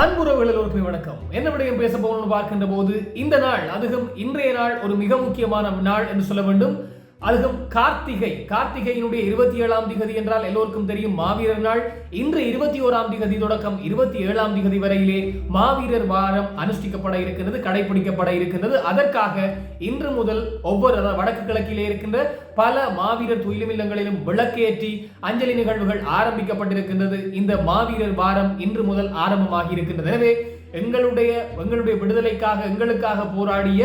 அன்புறவுகள் எல்லோருக்கும் வணக்கம். என்ன விடயம் பேச போகணும்னு பார்க்கின்ற போது இந்த நாள் அதுவும் இன்றைய நாள் ஒரு மிக முக்கியமான நாள் என்று சொல்ல வேண்டும். அதுவும் கார்த்திகை. கார்த்திகையினுடைய இருபத்தி ஏழாம் திகதி என்றால் எல்லோருக்கும் தெரியும் மாவீரர் நாள். இன்று இருபத்தி ஓராம் திகதி தொடக்கம் இருபத்தி ஏழாம் திகதி வரையிலே மாவீரர் வாரம் அனுஷ்டிக்கப்பட இருக்கின்றது கடைபிடிக்கப்பட இருக்கின்றது. அதற்காக இன்று முதல் ஒவ்வொரு வடக்கு கிழக்கிலே இருக்கின்ற பல மாவீரர் துயிலுமில்லங்களிலும் விளக்கேற்றி அஞ்சலி நிகழ்வுகள் ஆரம்பிக்கப்பட்டிருக்கின்றது. இந்த மாவீரர் வாரம் இன்று முதல் ஆரம்பமாகி இருக்கின்றது. எனவே எங்களுடைய எங்களுடைய விடுதலைக்காக எங்களுக்காக போராடிய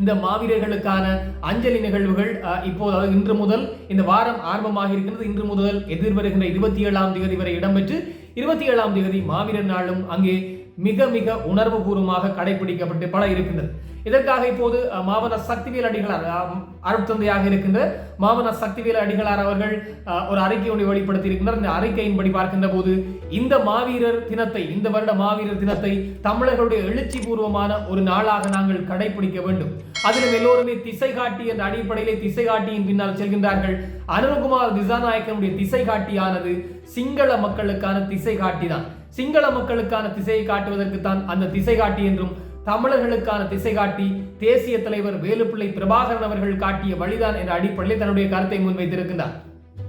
இந்த மாவீரர்களுக்கான அஞ்சலி நிகழ்வுகள் இப்போது அதாவது இன்று முதல் இந்த வாரம் ஆரம்பமாக இருக்கின்றது. இன்று முதல் எதிர்வருகின்ற இருபத்தி ஏழாம் தேதி வரை இடம்பெற்று இருபத்தி ஏழாம் தேதி மாவீரர் நாளும் அங்கே மிக மிக உணர்வுபூர்வமாக கடைபிடிக்கப்பட்டு பல இருக்கின்றது. இதற்காக இப்போது மாவன சக்திவேல் அடிகளார் அருட்தந்தையாக இருக்கின்ற மாவன சக்திவேல் அடிகளார் அவர்கள் ஒரு அறிக்கை ஒன்றை வெளிப்படுத்தி இருக்கின்றனர் இந்த அறிக்கையின்படி பார்க்கின்ற போது இந்த மாவீரர் தினத்தை இந்த வருட மாவீரர் தினத்தை தமிழர்களுடைய எழுச்சி பூர்வமான ஒரு நாளாக நாங்கள் கடைபிடிக்க வேண்டும். அதிலும் எல்லோருமே திசை காட்டி என்ற அடிப்படையிலே திசை காட்டியின் பின்னால் செல்கின்றார்கள். அனுகுமார் திசாநாயக்கனுடைய திசை காட்டியானது சிங்கள மக்களுக்கான திசை காட்டி தான் சிங்கள மக்களுக்கான திசையை காட்டுவதற்கு தான் அந்த திசை காட்டி என்றும் தமிழர்களுக்கான திசை காட்டி தேசிய தலைவர் வேலுப்பிள்ளை பிரபாகரன் அவர்கள் காட்டிய வழிதான் என்ற அடிப்படையில் தன்னுடைய கருத்தை முன்வைத்திருக்கின்றார்.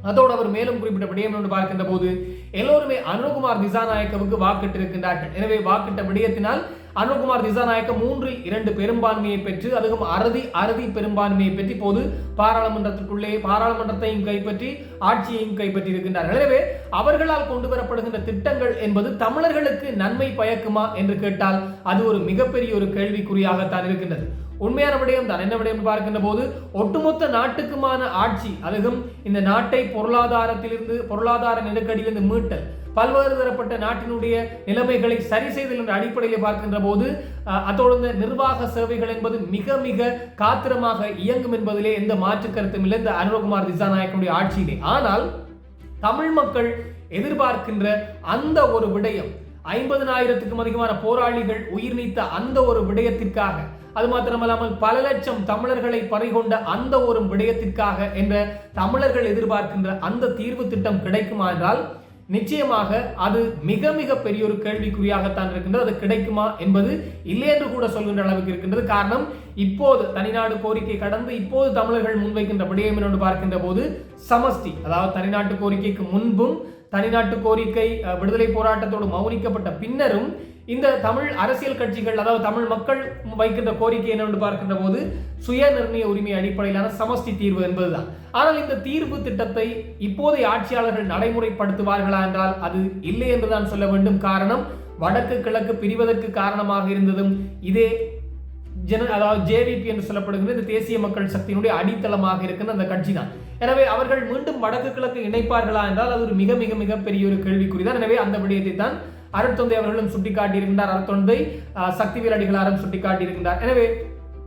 அதோடு அவர் மேலும் குறிப்பிட்ட விடயம் என்று பார்க்கின்ற போது எல்லோருமே அனுகுமார் திசாநாயக்கவுக்கு வாக்கிட்டிருக்கின்றார்கள் எனவே வாக்கிட்ட விடயத்தினால் அனுகுமார் திசாநாயக்கம் மூன்று இரண்டு பெரும்பான்மையை பெற்று அதுவும் அறுதி அறுதி பெரும்பான்மையை பெற்று இப்போது பாராளுமன்றத்திற்குள்ளே பாராளுமன்றத்தையும் கைப்பற்றி ஆட்சியையும் கைப்பற்றி இருக்கின்றார்கள் எனவே அவர்களால் கொண்டு வரப்படுகின்ற திட்டங்கள் என்பது தமிழர்களுக்கு நன்மை பயக்குமா என்று கேட்டால் அது ஒரு மிகப்பெரிய ஒரு கேள்விக்குறியாகத்தான் இருக்கின்றது. உண்மையான விடயம் தான். என்ன விடயம் பார்க்கின்ற போது ஒட்டுமொத்த நாட்டுக்குமான ஆட்சி அதுவும் இந்த நாட்டை பொருளாதாரத்திலிருந்து பொருளாதார நெருக்கடியிலிருந்து மீட்டல் பல்வேறு தரப்பட்ட நாட்டினுடைய நிலைமைகளை சரி செய்தல் என்ற அடிப்படையில் பார்க்கின்ற போது அதோடு இந்த நிர்வாக சேவைகள் என்பது மிக மிக காத்திரமாக இயங்கும் என்பதிலே எந்த மாற்று கருத்தும் இல்லை. இந்த அனுரகுமார் திசாநாயக்கனுடைய ஆட்சியிலே. ஆனால் தமிழ் மக்கள் எதிர்பார்க்கின்ற அந்த ஒரு விடயம் ஐம்பதனாயிரத்துக்கும் அதிகமான போராளிகள் உயிர் நீத்த அந்த ஒரு விடயத்திற்காக அது மாத்திரமல்லாமல் பல லட்சம் தமிழர்களை பறிகொண்ட அந்த ஒரு விடயத்திற்காக என்ற தமிழர்கள் எதிர்பார்க்கின்ற அந்த தீர்வு திட்டம் கிடைக்குமா என்றால் நிச்சயமாக அது மிக மிக பெரிய ஒரு கேள்விக்குறியாகத்தான் இருக்கின்றது. அது கிடைக்குமா என்பது இல்லை என்று கூட சொல்கின்ற அளவுக்கு இருக்கின்றது. காரணம் இப்போது தனிநாடு கோரிக்கை கடந்து இப்போது தமிழர்கள் முன்வைக்கின்ற விடயம் என்று பார்க்கின்ற போது சமஷ்டி அதாவது தனிநாட்டு கோரிக்கைக்கு முன்பும் தனிநாட்டு கோரிக்கை விடுதலை போராட்டத்தோடு மௌனிக்கப்பட்ட பின்னரும் இந்த தமிழ் அரசியல் கட்சிகள் அதாவது தமிழ் மக்கள் வைக்கின்ற கோரிக்கை என்னவென்று பார்க்கின்ற போது சுய நிர்ணய உரிமை அடிப்படையிலான சமஷ்டி தீர்வு என்பதுதான். ஆனால் இந்த தீர்வு திட்டத்தை இப்போதைய ஆட்சியாளர்கள் நடைமுறைப்படுத்துவார்களா என்றால் அது இல்லை என்றுதான் சொல்ல வேண்டும். காரணம் வடக்கு கிழக்கு பிரிவதற்கு காரணமாக இருந்ததும் இதே ஜன அதாவது ஜேவிபி என்று சொல்லப்படுகிற இந்த தேசிய மக்கள் சக்தியினுடைய அடித்தளமாக இருக்கிற அந்த கட்சி தான் எனவே அவர்கள் மீண்டும் வடக்கு கிழக்கு இணைப்பார்களா என்றால் அது ஒரு மிக மிக மிக பெரிய ஒரு கேள்விக்குறி தான் எனவே அந்த விடயத்தை தான் அருட்தொந்தை அவர்களும் சுட்டிக்காட்டியிருக்கின்றார். அருட்தொந்தை அஹ், சக்திவேல் அடிகளாரும் சுட்டிக்காட்டியிருக்கின்றார். எனவே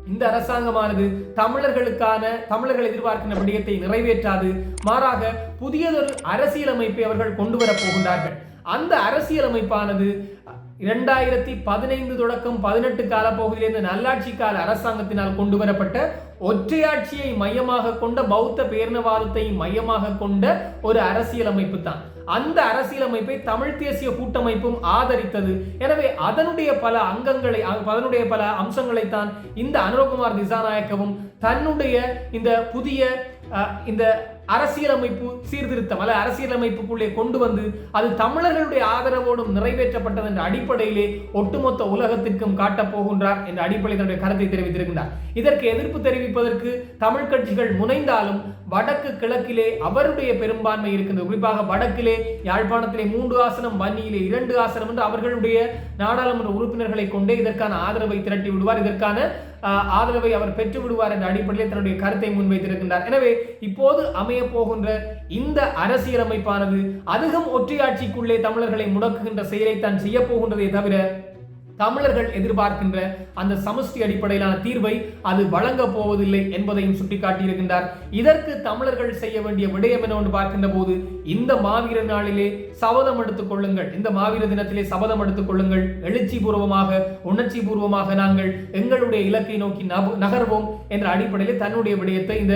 இந்த அரசாங்கமானது தமிழர்களுக்கான தமிழர்கள் எதிர்பார்க்கின்ற விடயத்தை நிறைவேற்றாது. மாறாக புதியதொரு அரசியலமைப்பை அவர்கள் கொண்டு வரப் போகின்றார்கள். அந்த அரசியலமைப்பானது இரண்டாயிரத்தி பதினைந்து தொடக்கம் பதினெட்டு காலப்பகுதியிலிருந்து நல்லாட்சி கால அரசாங்கத்தினால் கொண்டு வரப்பட்ட ஒற்றையாட்சியை மையமாக கொண்ட பௌத்த பேரினவாதத்தை மையமாக கொண்ட ஒரு அரசியலமைப்பு தான். அந்த அரசியலமைப்பை தமிழ் தேசிய கூட்டமைப்பும் ஆதரித்தது. எனவே அதனுடைய பல அங்கங்களை அதனுடைய பல அம்சங்களை தான் இந்த அனுரகுமார் திசாநாயக்கவும் தன்னுடைய இந்த புதிய இந்த அரசியலமைப்பு சீர்திருத்தம் அல்ல அரசியலமைப்புக்குள்ளே கொண்டு வந்து அது தமிழர்களுடைய ஆதரவோடும் நிறைவேற்றப்பட்டது என்ற அடிப்படையிலே ஒட்டுமொத்த உலகத்திற்கும் காட்டப் போகின்றார் என்ற அடிப்படையில் தன்னுடைய கருத்தை தெரிவித்திருக்கின்றார். இதற்கு எதிர்ப்பு தெரிவிப்பதற்கு தமிழ் கட்சிகள் முனைந்தாலும் வடக்கு கிழக்கிலே அவருடைய பெரும்பான்மை இருக்கின்றது. குறிப்பாக வடக்கிலே யாழ்ப்பாணத்திலே மூன்று ஆசனம் வன்னியிலே இரண்டு ஆசனம் என்று அவர்களுடைய நாடாளுமன்ற உறுப்பினர்களை கொண்டே இதற்கான ஆதரவை திரட்டி விடுவார். இதற்கான ஆதரவை அவர் பெற்று விடுவார் என்ற அடிப்படையில் தன்னுடைய கருத்தை முன்வைத்திருக்கின்றார். எனவே இப்போது அமைய போகின்ற இந்த அரசியலமைப்பானது அதிகம் ஒற்றையாட்சிக்குள்ளே தமிழர்களை முடக்குகின்ற செயலை தான் செய்ய போகின்றதே தவிர தமிழர்கள் எதிர்பார்க்கின்ற அந்த சமஷ்டி அடிப்படையிலான தீர்வை அது வழங்கப் போவதில்லை என்பதையும் சுட்டிக்காட்டியிருக்கின்றார். இதற்கு தமிழர்கள் செய்ய வேண்டிய விடயம் என்னவென்று பார்க்கின்ற போது இந்த மாவீர நாளிலே சபதம் எடுத்துக் கொள்ளுங்கள். இந்த மாவீர தினத்திலே சபதம் எடுத்துக் கொள்ளுங்கள். எழுச்சி பூர்வமாக உணர்ச்சி பூர்வமாக நாங்கள் எங்களுடைய இலக்கை நோக்கி நகர்வோம் என்ற அடிப்படையில் தன்னுடைய விடயத்தை இந்த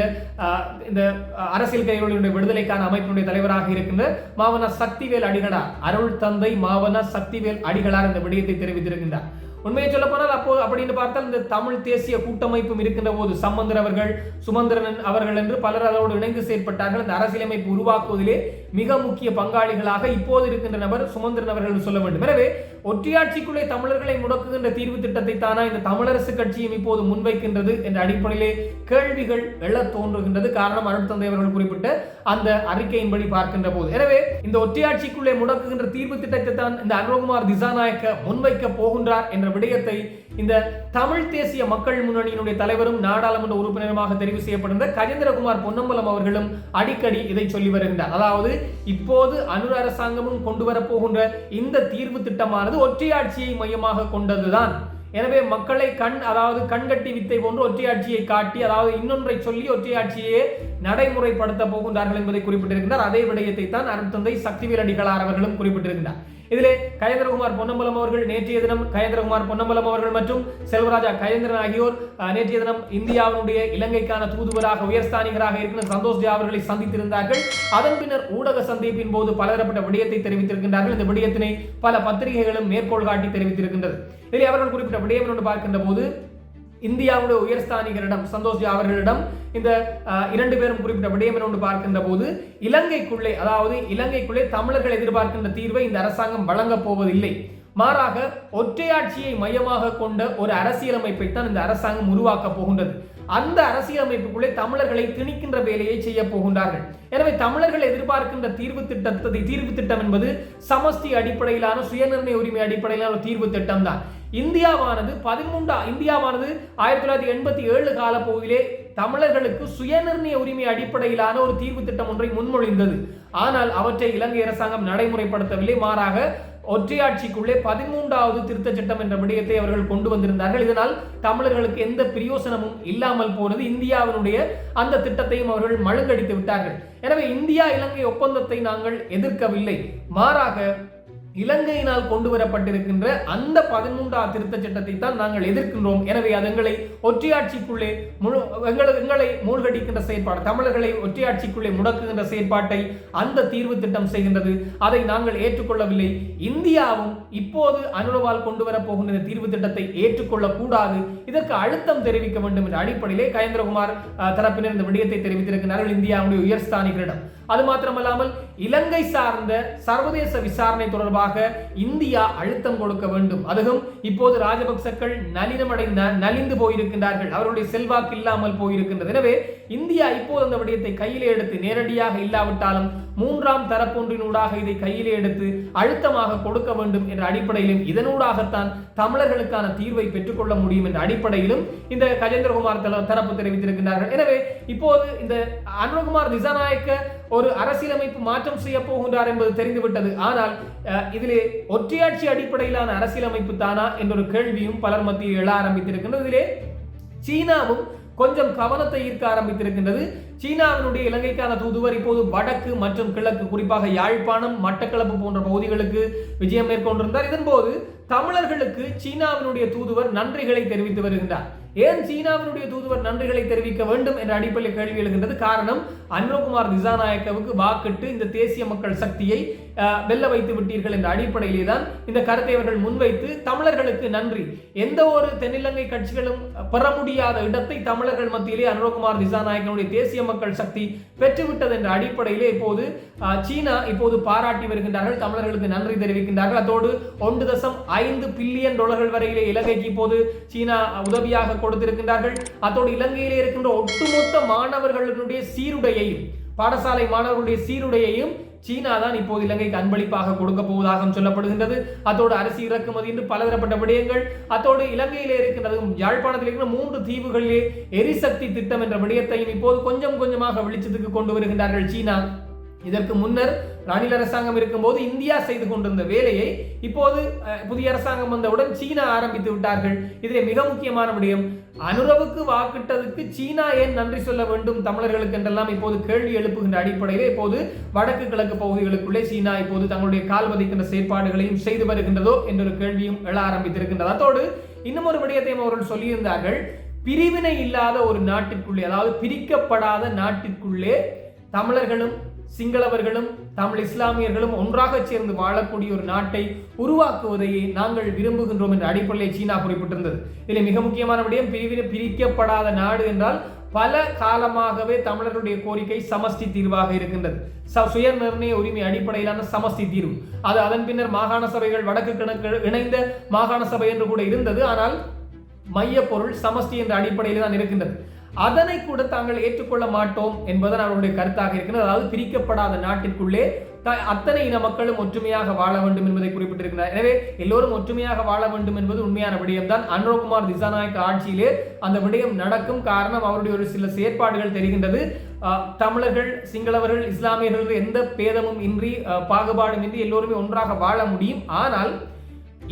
இந்த அரசியல் கைகளுடைய விடுதலைக்கான அமைப்பினுடைய தலைவராக இருக்கின்ற மாவன சக்திவேல் அடிகளார் அருள் தந்தை மாவன சக்திவேல் அடிகளார் இந்த விடயத்தை தெரிவித்திருக்கின்றார். உண்மையை சொல்ல போனால் அப்போ அப்படின்னு பார்த்தால் இந்த தமிழ் தேசிய கூட்டமைப்பும் இருக்கின்ற போது சம்பந்தர் அவர்கள் சுமந்திரன் அவர்கள் என்று பலர் அதோடு இணைந்து செயற்பட்டார்கள். இந்த அரசியலமைப்பு உருவாக்குவதிலே மிக முக்கிய பங்காளிகளாக இப்போது இருக்கின்ற நபர் சுமந்திரன் அவர்கள் சொல்ல வேண்டும். எனவே ஒற்றையாட்சிக்குள்ளே தமிழர்களை முடக்குகின்ற தீர்வு திட்டத்தை தானா இந்த தமிழரசு கட்சியும் இப்போது முன்வைக்கின்றது என்ற அடிப்படையிலே கேள்விகள் எழத் தோன்றுகின்றது. காரணம் அருட்தந்தை அவர்கள் குறிப்பிட்ட அந்த அறிக்கையின்படி பார்க்கின்ற போது. எனவே இந்த ஒற்றையாட்சிக்குள்ளே முடக்குகின்ற தீர்வு திட்டத்தை தான் இந்த அனுரகுமார் திசாநாயக்க முன்வைக்க போகின்றார் என்ற விடயத்தை இந்த தமிழ் தேசிய மக்கள் முன்னணியினுடைய தலைவரும் நாடாளுமன்ற உறுப்பினருமாக தெரிவு செய்யப்பட்டிருந்த கஜேந்திரகுமார் பொன்னம்பலம் அவர்களும் அடிக்கடி இதை சொல்லி வருகின்றார். அதாவது இப்போது அனுர அரசாங்கமும் கொண்டு வரப்போகின்ற இந்த தீர்வு திட்டமானது ஒற்றையாட்சியை மையமாக கொண்டதுதான். எனவே மக்களை கண் அதாவது கண்கட்டி வித்தை போன்று ஒற்றையாட்சியை காட்டி அதாவது இன்னொன்றை சொல்லி ஒற்றையாட்சியை நடைமுறைப்படுத்த போகின்றார்கள் என்பதை குறிப்பிட்டிருக்கிறார் அதே விடயத்தை தான் அருட்தந்தை சக்திவேல் அடிகளார் அவர்களும் குறிப்பிட்டிருக்கிறார் இதிலே கயந்திரகுமார் பொன்னம்பலம் அவர்கள் நேற்றைய தினம் கயந்திரகுமார் பொன்னம்பலம் அவர்கள் மற்றும் செல்வராஜா கயந்திரன் ஆகியோர் நேற்றைய தினம் இந்தியாவினுடைய இலங்கைக்கான தூதுவராக உயர்ஸ்தானிகராக இருக்கிற சந்தோஷ் ஜா அவர்களை சந்தித்திருந்தார்கள். அதன் பின்னர் ஊடக சந்திப்பின் போது பலதரப்பட்ட விடயத்தை தெரிவித்திருக்கின்றார்கள். இந்த விடயத்தினை பல பத்திரிகைகளும் மேற்கோள் காட்டி தெரிவித்திருக்கின்றது. இதில் அவர்கள் குறிப்பிட்ட விடயம் என்று பார்க்கின்ற போது இந்தியாவுடைய உயர்ஸ்தானிகரிடம் சந்தோஷ் அவர்களிடம் இந்த இரண்டு பேரும் குறிப்பிட்ட விடயம் என்று பார்க்கின்ற போது இலங்கைக்குள்ளே அதாவது இலங்கைக்குள்ளே தமிழர்கள் எதிர்பார்க்கின்ற தீர்வை இந்த அரசாங்கம் வழங்கப் போவதில்லை. மாறாக ஒற்றையாட்சியை மையமாக கொண்ட ஒரு அரசியலமைப்பை தான் இந்த அரசாங்கம் உருவாக்கப் போகின்றது. அந்த அரசியலமைப்புக்குள்ளே தமிழர்களை திணிக்கின்ற வேலையை செய்ய போகின்றார்கள். எனவே தமிழர்கள் எதிர்பார்க்கின்ற தீர்வு திட்டத்தை தீர்வு திட்டம் என்பது சமஸ்தி அடிப்படையிலான சுயநிர்ணய உரிமை அடிப்படையிலான தீர்வு திட்டம் தான் இந்தியாவானது பதிமூன்றா இந்தியாவானது ஆயிரத்தி தொள்ளாயிரத்தி எண்பத்தி ஏழு காலப்பகுதியிலே தமிழர்களுக்கு சுயநிர்ணய உரிமை அடிப்படையிலான ஒரு தீர்வு திட்டம் ஒன்றை முன்மொழிந்தது. ஆனால் அவற்றை இலங்கை அரசாங்கம் நடைமுறைப்படுத்தவில்லை. மாறாக ஒற்றையாட்சிக்குள்ளே பதிமூன்றாவது திருத்த சட்டம் என்ற விடயத்தை அவர்கள் கொண்டு வந்திருந்தார்கள். இதனால் தமிழர்களுக்கு எந்த பிரயோசனமும் இல்லாமல் போனது. இந்தியாவினுடைய அந்த திட்டத்தையும் அவர்கள் மழுங்கடித்து விட்டார்கள். எனவே இந்தியா இலங்கை ஒப்பந்தத்தை நாங்கள் எதிர்க்கவில்லை. மாறாக இலங்கையினால் கொண்டு வரப்பட்டிருக்கின்ற அந்த பதிமூன்றாம் திருத்த சட்டத்தை தான் நாங்கள் எதிர்க்கின்றோம். எனவே அது எங்களை ஒற்றையாட்சிக்குள்ளே முழு எங்களை எங்களை மூழ்கடிக்கின்ற செயற்பாடு தமிழர்களை ஒற்றையாட்சிக்குள்ளே முடக்குகின்ற செயற்பாட்டை அந்த தீர்வு திட்டம் செய்கின்றது. அதை நாங்கள் ஏற்றுக்கொள்ளவில்லை. இந்தியாவும் இப்போது அனுரவால் கொண்டு வரப்போகின்ற இந்த தீர்வு திட்டத்தை ஏற்றுக்கொள்ளக்கூடாது. இதற்கு அழுத்தம் தெரிவிக்க வேண்டும் என்ற அடிப்படையிலே கயேந்திரகுமார் தரப்பினர் இந்த விடயத்தை தெரிவித்திருக்கிறார்கள். இந்தியாவுடைய உயர்ஸ்தானிகளிடம் அது மாத்திரமல்லாமல் இலங்கை சார்ந்த சர்வதேச விசாரணை தொடர்பாக இந்தியா அழுத்தம் கொடுக்க வேண்டும். அதுவும் இப்போது ராஜபக்சக்கள் நளினமடைந்த நலிந்து போயிருக்கின்றார்கள். அவருடைய செல்வாக்கு இல்லாமல் போயிருக்கின்றது. எனவே இந்தியா இப்போது அந்த விடயத்தை கையிலே எடுத்து நேரடியாக இல்லாவிட்டாலும் மூன்றாம் தரப்பொன்றினூடாக இதை கையிலே எடுத்து அழுத்தமாக கொடுக்க வேண்டும் என்ற அடிப்படையிலும் இதனூடாகத்தான் தமிழர்களுக்கான தீர்வை பெற்றுக்கொள்ள முடியும் என்ற அடிப்படையிலும் இந்த கஜேந்திரகுமார் தல- தரப்பு தெரிவித்திருக்கின்றார்கள். எனவே இப்போது இந்த அனுரகுமார் திசாநாயக்க ஒரு அரசியலமைப்பு மாற்றம் செய்ய போகின்றார் என்பது தெரிந்துவிட்டது. ஆனால் இதிலே ஒற்றையாட்சி அடிப்படையிலான அரசியலமைப்பு தானா என்ற ஒரு கேள்வியும் பலர் மத்தியில் எழ ஆரம்பித்திருக்கின்றது. இதிலே சீனாவும் கொஞ்சம் கவனத்தை ஈர்க்க ஆரம்பித்திருக்கின்றது. சீனாவினுடைய இலங்கைக்கான தூதுவர் இப்போது வடக்கு மற்றும் கிழக்கு குறிப்பாக யாழ்ப்பாணம் மட்டக்களப்பு போன்ற பகுதிகளுக்கு விஜயம் மேற்கொண்டிருந்தார். இதன்போது தமிழர்களுக்கு சீனாவினுடைய தூதுவர் நன்றிகளை தெரிவித்து வருகின்றார். ஏன் சீனாவினுடைய தூதுவர் நன்றிகளை தெரிவிக்க வேண்டும் என்ற அடிப்படையில் கேள்வி எழுகின்றது. காரணம் அன்ரோகுமார் திசாநாயக்கவுக்கு வாக்கிட்டு இந்த தேசிய மக்கள் சக்தியை வெல்ல வைத்து விட்டீர்கள் என்ற அடிப்படையிலே தான் இந்த கருத்தை அவர்கள் முன்வைத்து தமிழர்களுக்கு நன்றி. எந்த ஒரு தென்னிலங்கை கட்சிகளும் பெற முடியாத இடத்தை தமிழர்கள் மத்தியிலே அனுரகுமார் திசாநாயகனுடைய தேசிய மக்கள் சக்தி பெற்றுவிட்டது என்ற அடிப்படையிலே இப்போது சீனா இப்போது பாராட்டி வருகின்றார்கள். தமிழர்களுக்கு நன்றி தெரிவிக்கின்றார்கள். அதோடு ஒன்று தசம் ஐந்து பில்லியன் டாலர்கள் வரையிலே இலங்கைக்கு இப்போது சீனா உதவியாக கொடுத்திருக்கின்றார்கள். அதோடு இலங்கையிலே இருக்கின்ற ஒட்டுமொத்த மாணவர்களுடைய சீருடையையும் பாடசாலை மாணவர்களுடைய சீருடையையும் சீனா தான் இப்போது இலங்கைக்கு அன்பளிப்பாக கொடுக்க போவதாக சொல்லப்படுகின்றது. அதோடு அரிசி இறக்குமதி என்று பலதரப்பட்ட விடயங்கள் அதோடு இலங்கையிலே இருக்கின்றது. யாழ்ப்பாணத்தில் இருக்கிற மூன்று தீவுகளிலே எரிசக்தி திட்டம் என்ற விடயத்தையும் இப்போது கொஞ்சம் கொஞ்சமாக வெளிச்சத்துக்கு கொண்டு வருகின்றார்கள் சீனா. இதற்கு முன்னர் ரணில் அரசாங்கம் இருக்கும்போது இந்தியா செய்து கொண்டிருந்த வேலையை இப்போது புதிய அரசாங்கம் வந்தவுடன் சீனா ஆரம்பித்து விட்டார்கள். இதில் மிக முக்கியமான விடயம் அனுரவுக்கு வாக்கிட்டதுக்கு சீனா ஏன் நன்றி சொல்ல வேண்டும் தமிழர்களுக்கு என்றெல்லாம் இப்போது கேள்வி எழுப்புகின்ற அடிப்படையில் இப்போது வடக்கு கிழக்கு பகுதிகளுக்குள்ளே சீனா இப்போது தங்களுடைய கால் வதைக்கின்ற செயற்பாடுகளையும் செய்து வருகின்றதோ என்ற ஒரு கேள்வியும் எழ ஆரம்பித்திருக்கின்றது. அதோடு இன்னும் ஒரு விடயத்தையும் அவர்கள் சொல்லியிருந்தார்கள் பிரிவினை இல்லாத ஒரு நாட்டிற்குள்ளே அதாவது பிரிக்கப்படாத நாட்டிற்குள்ளே தமிழர்களும் சிங்களவர்களும் தமிழ் இஸ்லாமியர்களும் ஒன்றாக சேர்ந்து வாழக்கூடிய ஒரு நாட்டை உருவாக்குவதையே நாங்கள் விரும்புகின்றோம் என்ற அடிப்படையில் சீனா குறிப்பிட்டிருந்தது. இதில் மிக முக்கியமான விடயம் பிரிவினை பிரிக்கப்படாத நாடு என்றால் பல காலமாகவே தமிழர்களுடைய கோரிக்கை சமஷ்டி தீர்வாக இருக்கின்றது. ச- சுய நிர்ணய உரிமை அடிப்படையிலான சமஷ்டி தீர்வு. அது அதன் பின்னர் மாகாண சபைகள் வடக்கு கிழக்கு இணைந்த மாகாண சபை என்று கூட இருந்தது. ஆனால் மைய பொருள் சமஷ்டி என்ற அடிப்படையில் தான் இருக்கின்றது. அதனை கூட தாங்கள் ஏற்றுக்கொள்ள மாட்டோம் என்பதுதான் அவருடைய கருத்தாக இருக்கிறது. அதாவது பிரிக்கப்படாத நாட்டிற்குள்ளே த- அத்தனை இன மக்களும் ஒற்றுமையாக வாழ வேண்டும் என்பதை குறிப்பிட்டிருக்கிறார். எனவே எல்லோரும் ஒற்றுமையாக வாழ வேண்டும் என்பது உண்மையான விடயம் தான் அன்ரோகுமார் திசாநாயக்க ஆட்சியிலே அந்த விடயம் நடக்கும் காரணம் அவருடைய ஒரு சில செயற்பாடுகள் தெரிகின்றது. தமிழர்கள் சிங்களவர்கள் இஸ்லாமியர்கள் எந்த பேதமும் இன்றி பாகுபாடும் இன்றி எல்லோருமே ஒன்றாக வாழ முடியும். ஆனால்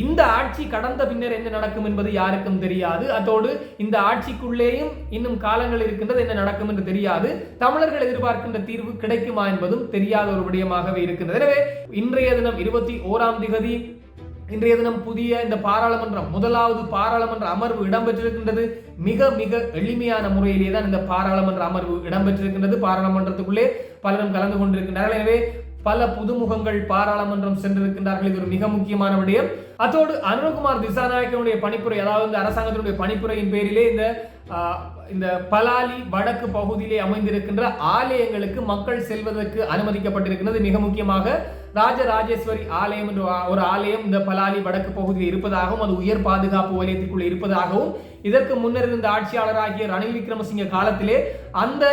இந்த ஆட்சி கடந்த பின்னர் என்ன நடக்கும் என்பது யாருக்கும் தெரியாது. அதோடு இந்த ஆட்சிக்குள்ளேயும் இன்னும் காலங்கள் இருக்கின்றது என்ன நடக்கும் என்று தெரியாது. தமிழர்கள் எதிர்பார்க்கின்ற தீர்வு கிடைக்குமா என்பதும் தெரியாத ஒரு விடயமாகவே இருக்கின்றது. எனவே இன்றைய தினம் இருபத்தி ஓராம் திகதி இன்றைய தினம் புதிய இந்த பாராளுமன்றம் முதலாவது பாராளுமன்ற அமர்வு இடம்பெற்றிருக்கின்றது. மிக மிக எளிமையான முறையிலே தான் இந்த பாராளுமன்ற அமர்வு இடம்பெற்றிருக்கின்றது. பாராளுமன்றத்துக்குள்ளே பலரும் கலந்து கொண்டிருக்கின்றார்கள். எனவே பல புதுமுகங்கள் பாராளுமன்றம் சென்றிருக்கின்றார்கள். இது ஒரு மிக முக்கியமான விடயம். அதோடு அருண்குமார் திசாநாயக்கனுடைய பணிப்புரை அதாவது அரசாங்கத்தினுடைய பணிப்புரையின் பேரிலே இந்த இந்த பலாலி வடக்கு பகுதியிலே அமைந்திருக்கின்ற ஆலயங்களுக்கு மக்கள் செல்வதற்கு அனுமதிக்கப்பட்டிருக்கிறது மிக முக்கியமாக ராஜராஜேஸ்வரி ஆலயம் என்ற ஒரு ஆலயம் இந்த பலாலி வடக்கு பகுதியில் இருப்பதாகவும் அது உயர் பாதுகாப்பு வலயத்திற்குள் இருப்பதாகவும் இதற்கு முன்னர் இருந்த ஆட்சியாளராகிய ரணில் விக்ரமசிங்க காலத்திலே அந்த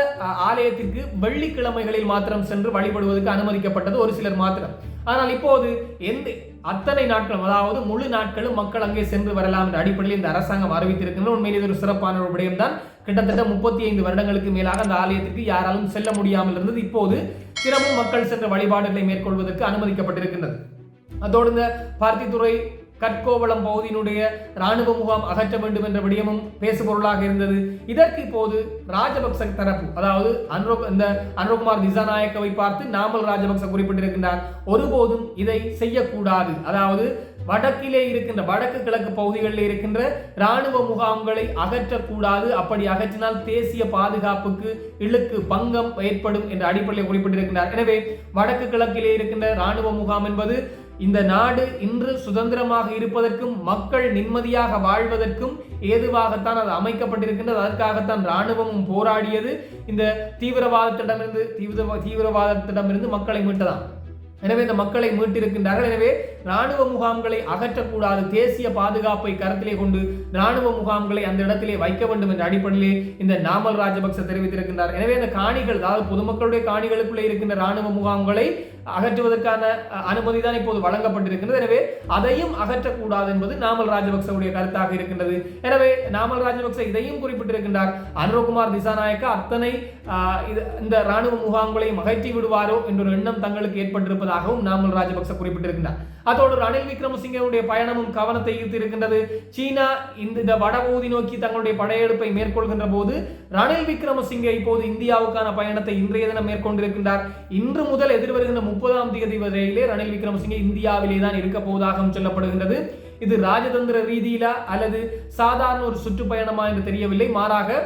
ஆலயத்திற்கு வெள்ளிக்கிழமைகளில் மாத்திரம் சென்று வழிபடுவதற்கு அனுமதிக்கப்பட்டது ஒரு சிலர் மாத்திரம். ஆனால் இப்போது எந்த அத்தனை நாட்களும் அதாவது முழு நாட்களும் மக்கள் அங்கே சென்று வரலாம் என்ற அடிப்படையில் இந்த அரசாங்கம் அறிவித்திருக்கின்ற உண்மையில் இது ஒரு சிறப்பான ஒரு விடயம்தான் கிட்டத்தட்ட முப்பத்தி ஐந்து வருடங்களுக்கு மேலாக அந்த ஆலயத்துக்கு யாராலும் செல்ல முடியாமல் இருந்தது. இப்போது தினமும் மக்கள் சென்ற வழிபாடுகளை மேற்கொள்வதற்கு அனுமதிக்கப்பட்டிருக்கின்றது. அதோடு இந்த பார்த்தித்துறை கற்கோவளம் பகுதியினுடைய ராணுவ முகாம் அகற்ற வேண்டும் என்ற விடயமும் பேசுபொருளாக இருந்தது. இதற்கு இப்போது ராஜபக்ச தரப்பு அதாவது அன்ரோ இந்த அனுகுமார் திசாநாயக்கவை பார்த்து நாமல் ராஜபக்ச குறிப்பிட்டிருக்கின்றார். ஒருபோதும் இதை செய்யக்கூடாது. அதாவது வடக்கிலே இருக்கின்ற வடக்கு கிழக்கு பகுதிகளில் இருக்கின்ற ராணுவ முகாம்களை அகற்றக்கூடாது. அப்படி அகற்றினால் தேசிய பாதுகாப்புக்கு இழுக்கு பங்கம் ஏற்படும் என்ற அடிப்படையில் குறிப்பிட்டிருக்கின்றார். எனவே வடக்கு கிழக்கிலே இருக்கின்ற ராணுவ முகாம் என்பது இந்த நாடு இன்று சுதந்திரமாக இருப்பதற்கும் மக்கள் நிம்மதியாக வாழ்வதற்கும் ஏதுவாகத்தான் அது அமைக்கப்பட்டிருக்கின்றது. அதற்காகத்தான் ராணுவமும் போராடியது. இந்த தீவிரவாதத்திடமிருந்து தீவிர தீவிரவாதத்திடமிருந்து மக்களை மீட்டதாம். எனவே இந்த மக்களை மீட்டிருக்கின்றார்கள். எனவே ராணுவ முகாம்களை அகற்றக்கூடாது. தேசிய பாதுகாப்பை கருத்திலே கொண்டு ராணுவ முகாம்களை அந்த இடத்திலே வைக்க வேண்டும் என்ற அடிப்படையிலே இந்த நாமல் ராஜபக்ச தெரிவித்திருக்கின்றார். எனவே இந்த காணிகள் அதாவது பொதுமக்களுடைய காணிகளுக்குள்ளே இருக்கின்ற ராணுவ முகாம்களை அகற்றுவதற்கான அனுமதி தான் இப்போது வழங்கப்பட்டிருக்கின்றது. எனவே அதையும் அகற்றக்கூடாது என்பது நாமல் ராஜபக்சவுடைய கருத்தாக இருக்கின்றது. எனவே நாமல் ராஜபக்ச இதையும் குறிப்பிட்டிருக்கின்றார். அனுரகுமார் திசாநாயக்க அத்தனை ஆஹ், இது- இந்த ராணுவ முகாம்களையும் அகற்றி விடுவாரோ என்ற ஒரு எண்ணம் தங்களுக்கு ஏற்பட்டிருப்பதாகவும் நாமல் ராஜபக்ச குறிப்பிட்டிருக்கின்றார். அதோடு ரணில் விக்ரமசிங்கவுடைய பயணமும் கவனத்தை ஈர்த்திருக்கின்றது சீனா இந்த வடபகுதி நோக்கி தங்களுடைய படையெடுப்பை மேற்கொள்கின்ற போது ரணில் விக்ரமசிங்க இப்போது இந்தியாவுக்கான பயணத்தை இன்றைய தினம் மேற்கொண்டிருக்கின்றார். இன்று முதல் எதிர்வருகின்ற முப்பதாம் தேதி வரையிலே ரணில் விக்ரமசிங்க இந்தியாவிலே தான் இருக்க போவதாகவும் சொல்லப்படுகின்றது. இது ராஜதந்திர ரீதியிலா அல்லது சாதாரண ஒரு சுற்றுப்பயணமா என்று தெரியவில்லை. மாறாக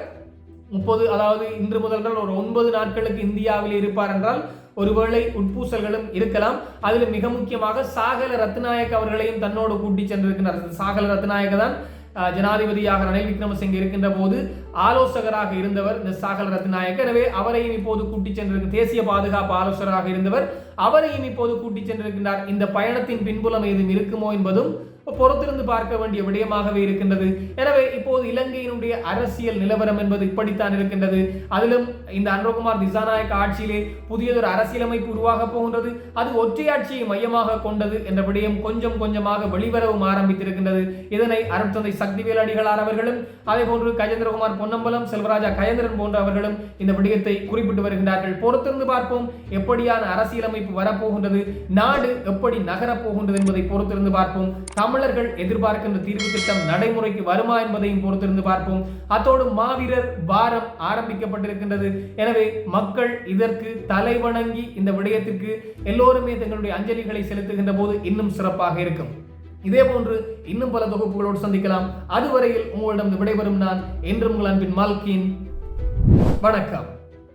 முப்பது அதாவது இன்று முதல் ஒரு ஒன்பது நாட்களுக்கு இந்தியாவில் இருப்பார் என்றால் ஒருவேளை உட்பூசல்களும் இருக்கலாம். அதில் மிக முக்கியமாக சாகல ரத்நாயக் அவர்களையும் தன்னோடு கூட்டி சென்றிருக்கிறார். சாகல ரத்நாயக தான் ஜனாதிபதியாக ரணில் விக்ரமசிங்கே இருக்கின்ற போது ஆலோசகராக இருந்தவர் இந்த சாகல ரத்நாயக்க எனவே அவரையும் இப்போது கூட்டி சென்றிருக்க தேசிய பாதுகாப்பு ஆலோசகராக இருந்தவர் அவரையும் இப்போது கூட்டி சென்றிருக்கின்றார். இந்த பயணத்தின் பின்புலம் எதுவும் இருக்குமோ என்பதும் பொறுத்திருந்து பார்க்க வேண்டிய விடயமாகவே இருக்கின்றது. எனவே இப்போது இலங்கையினுடைய அரசியல் நிலவரம் என்பது இப்படித்தான் இருக்கின்றது. அதிலும் இந்த அன்ரோகுமார் திசாநாயக்க ஆட்சியிலே புதியதொரு அரசியலமைப்பு உருவாக போகின்றது. அது ஒற்றையாட்சியை மையமாக கொண்டது என்ற விடயம் கொஞ்சம் கொஞ்சமாக வெளிவரவும் ஆரம்பித்திருக்கின்றது. இதனை அருட்தந்தை சக்திவேல் அடிகளார் அவர்களும் அதே போன்று கஜேந்திரகுமார் பொன்னம்பலம் செல்வராஜா கயேந்திரன் போன்ற அவர்களும் இந்த விடயத்தை குறிப்பிட்டு வருகின்றார்கள். பொறுத்திருந்து பார்ப்போம் எப்படியான அரசியலமைப்பு வரப்போகின்றது. நாடு எப்படி நகரப் போகின்றது என்பதை பொறுத்திருந்து பார்ப்போம். தமிழர்கள் எதிர்பார்க்கின்ற தீர்வு திட்டம் நடைமுறைக்கு வருமா என்பதையும் பொறுத்திருந்து பார்ப்போம். அத்தோடு மாவீரர் வாரம் ஆரம்பிக்கப்பட்டிருக்கின்றது. எனவே மக்கள் இதற்கு தலைவணங்கி இந்த விடயத்திற்கு எல்லோருமே தங்களுடைய அஞ்சலிகளை செலுத்துகின்ற போது இன்னும் சிறப்பாக இருக்கும். இதே போன்று இன்னும் பல தொகுப்புகளோடு சந்திக்கலாம். அதுவரையில் உங்களிடம் விடைபெறும் நான் என்றும் உங்கள் அன்பின் மால்கின். வணக்கம்.